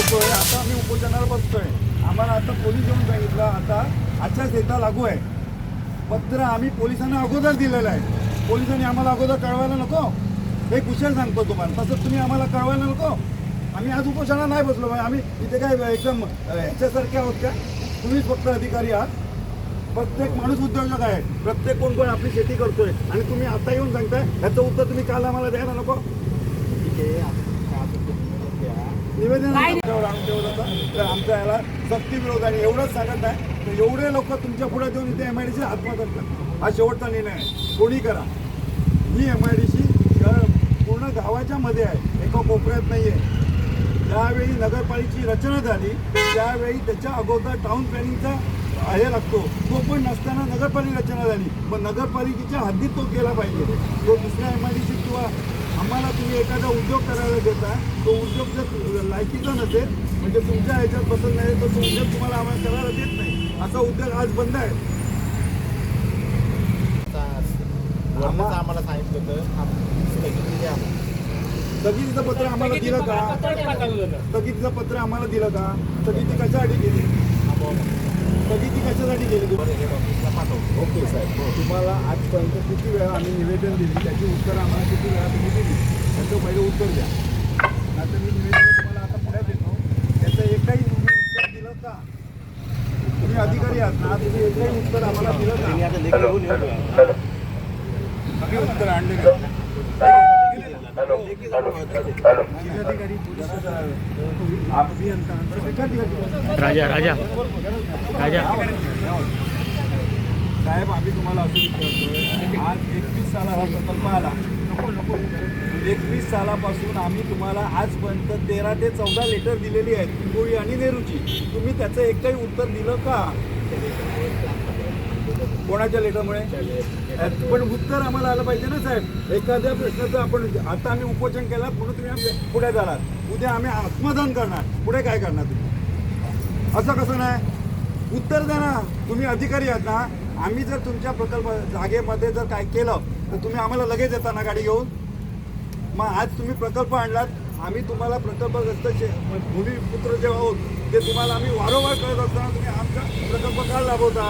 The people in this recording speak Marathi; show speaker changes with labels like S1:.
S1: होतोय आता आम्ही उपोषणाला बसतोय. आम्हाला आता पोलीस येऊन सांगितलं आता आचारसंहिता लागू आहे. पत्र आम्ही पोलिसांना अगोदर दिलेलं आहे. पोलिसांनी आम्हाला अगोदर कळवायला नको. हे कुशल सांगतो तुम्हाला. तसं तुम्ही आम्हाला कळवायला नको. आम्ही आज उपोषणाला नाही बसलो. म्हणजे आम्ही इथे काय एकदम ह्याच्यासारखे आहोत का तुम्हीच फक्त अधिकारी आहात. प्रत्येक माणूस उद्योजक आहे. प्रत्येक कोण कोण आपली शेती करतोय. आणि तुम्ही आता येऊन सांगताय ह्याचं उत्तर तुम्ही काल आम्हाला द्यायला नको. निवेदन आणून ठेवलं होतं तर आमचा याला सक्ती विरोध आहे. एवढंच सांगत आहे. तर एवढे लोक तुमच्यापुढे देऊन इथे एम आय डी सी आत्महत्या करतात. हा शेवटचा निर्णय आहे. कोणी करा. ही एम आय डी सी पूर्ण गावाच्या मध्ये आहे. एका कोपऱ्यात नाही आहे ज्यावेळी नगरपालिकेची रचना झाली त्यावेळी त्याच्या अगोदर टाउन प्लॅनिंगचा हे लागतो. तो पण नसताना नगरपालिका रचना झाली. पण नगरपालिकेच्या हद्दीत तो केला पाहिजे. तो दुसऱ्या एम आय डी सी किंवा आम्हाला तुम्ही एखादा उद्योग करायला देता तो उद्योग जर लायकीचा नसेल म्हणजे तुमच्या ह्याच्यात पसंत नाही तर तो उद्योग तुम्हाला आम्हाला करायला देत नाही. असा उद्योग आज बंद आहे.
S2: वरनंच आम्हाला सांगितलं होतं स्थगिती द्या म्हणून.
S1: स्थगितीचं पत्र आम्हाला दिलं का? स्थगितीचं पत्र आम्हाला दिलं का? स्थगिती कशासाठी केली स्थगिती कशासाठी तुम्ही
S2: बरं, हेड ऑफिसला पाठवतो.
S1: ओके साहेब. तुम्हाला आजपर्यंत किती वेळा आम्ही निवेदन दिली? त्याची उत्तरं आम्हाला किती वेळा तुम्ही दिली? त्याचं पहिले उत्तर द्या आता मी निवेदन तुम्हाला आता पुढ्यात देतो त्याचं एकही तुम्ही उत्तर दिलं का तुम्ही अधिकारी आहात ना तुम्ही एकही उत्तर आम्हाला दिलं उत्तर आणले
S3: राजा राजा. राजा.
S1: साहेब आम्ही तुम्हाला असं विचारतोय आज एकवीस साला हा प्रकल्प आला. एकवीस सालापासून आम्ही तुम्हाला आजपर्यंत तेरा ते चौदा लेटर दिलेली आहेत पिंगोळी आणि नेहरूची. तुम्ही त्याचं एकही उत्तर दिलं का? कोणाच्या लेखामुळे? पण उत्तर आम्हाला आलं पाहिजे ना साहेब? एखाद्या प्रश्नाचं आपण आता आम्ही उपोषण केलं म्हणून तुम्ही पुढे जाणार. उद्या आम्ही आत्मदान करणार. पुढे काय करणार तुम्ही? असं कसं नाही? उत्तर द्या ना. तुम्ही अधिकारी आहात ना. आम्ही जर तुमच्या प्रकल्प जागेमध्ये जर काय केलं तर तुम्ही आम्हाला लगेच येताना गाडी घेऊन. मग आज तुम्ही प्रकल्प आणलात आम्ही तुम्हाला प्रकल्पग्रस्त जे- भूमिपुत्र जे आहोत ते तुम्हाला आम्ही वारंवार कळत असताना तुम्ही आमचा प्रकल्प का राबवता?